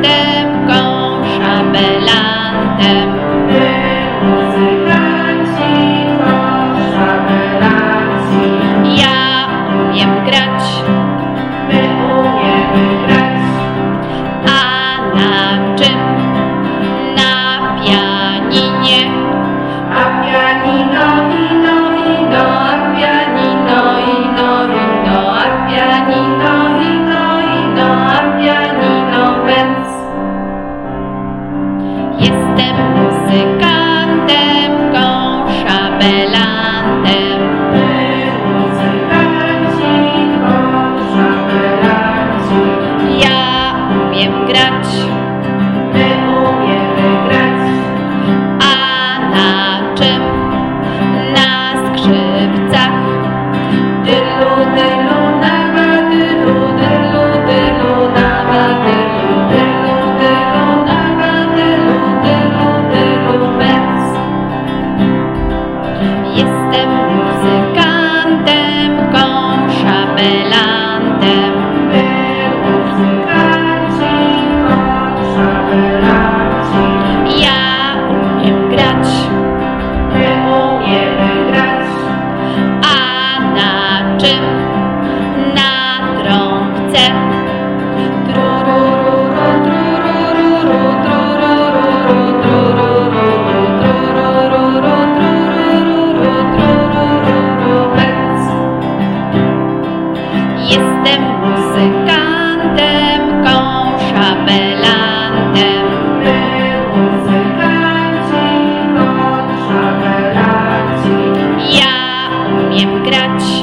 szabelantem, szabelantem. muzykantem, kąsza Ja umiem grać. My umiemy grać. A na czym? Ja umiem grać,